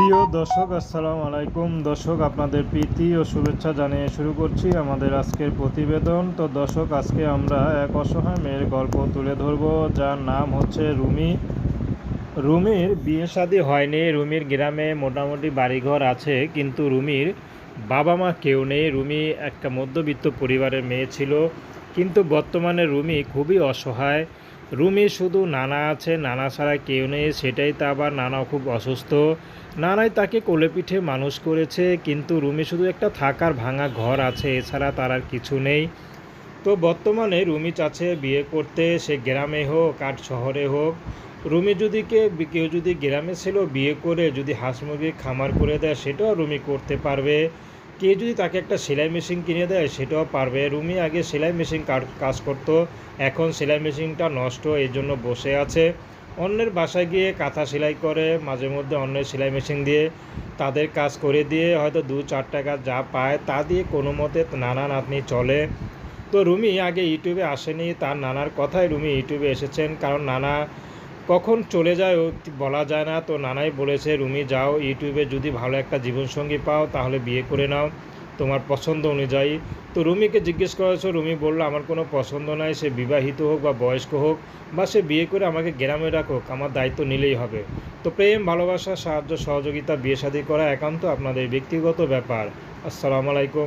প্রিয় দর্শক, আসসালামু আলাইকুম। দর্শক, আপনাদের প্রীতি ও শুভেচ্ছা জানিয়ে শুরু করছি আমাদের আজকের প্রতিবেদন। তো দর্শক, আজকে আমরা এক অসহায় মেয়ের গল্প তুলে ধরব, যার নাম হচ্ছে রুমি। রুমির বিয়ে শাদী হয়নি, রুমির গ্রামে মোটামুটি বাড়িঘর আছে, কিন্তু রুমির বাবা মা কেউ নেই। রুমি একটা মধ্যবিত্ত পরিবারের মেয়ে ছিল, কিন্তু বর্তমানে রুমি খুবই অসহায়। রুমি শুধু নানা আছে, নানা ছাড়া কেউ নেই, সেটাই তা আবার নানা খুব অসুস্থ। নানাই তাকে কোলে পিঠে মানুষ করেছে, কিন্তু রুমি শুধু একটা থাকার ভাঙা ঘর আছে, এছাড়া তার আর কিছু নেই। তো বর্তমানে রুমি চাচ্ছে বিয়ে করতে, সে গ্রামে হোক আর শহরে হোক। রুমি যদি কে, কেউ যদি গ্রামে ছিল বিয়ে করে যদি হাঁস মুরগির খামার করে দেয়, সেটাও রুমি করতে পারবে। কেউ যদি তাকে একটা সেলাই মেশিন কিনে দেয়, সেটাও পারবে। রুমি আগে সেলাই মেশিন কাজ করতো, এখন সেলাই মেশিনটা নষ্ট এই জন্য বসে আছে। অন্যের বাসায় গিয়ে কাঁথা সেলাই করে, মাঝে মধ্যে অন্যের সেলাই মেশিন দিয়ে তাদের কাজ করে দিয়ে হয়তো দু চার টাকা যা পায়, তা দিয়ে কোনো মতে নানা নাতনি চলে। তো রুমি আগে ইউটিউবে আসেনি, তার নানার কথাই রুমি ইউটিউবে এসেছেন, কারণ নানা কখন চলে যায় বলা যায় না। তো নানাই বলেছে, রুমি, যাও, ইউটিউবে যদি ভালো একটা জীবনসঙ্গী পাও, তাহলে বিয়ে করে নাও, তোমার পছন্দ অনুযায়ী। তো রুমিকে জিজ্ঞেস করেছ, রুমি বলল, আমার কোনো পছন্দ নাই, সে বিবাহিত হোক বা বয়স্ক হোক, বা সে বিয়ে করে আমাকে গ্রামে রাখুক, আমার দায়িত্ব নিলেই হবে। তো প্রেম, ভালোবাসা, সাহায্য, সহযোগিতা বিয়ে শাদী করা একান্ত আপনাদের ব্যক্তিগত ব্যাপার। আসসালামু আলাইকুম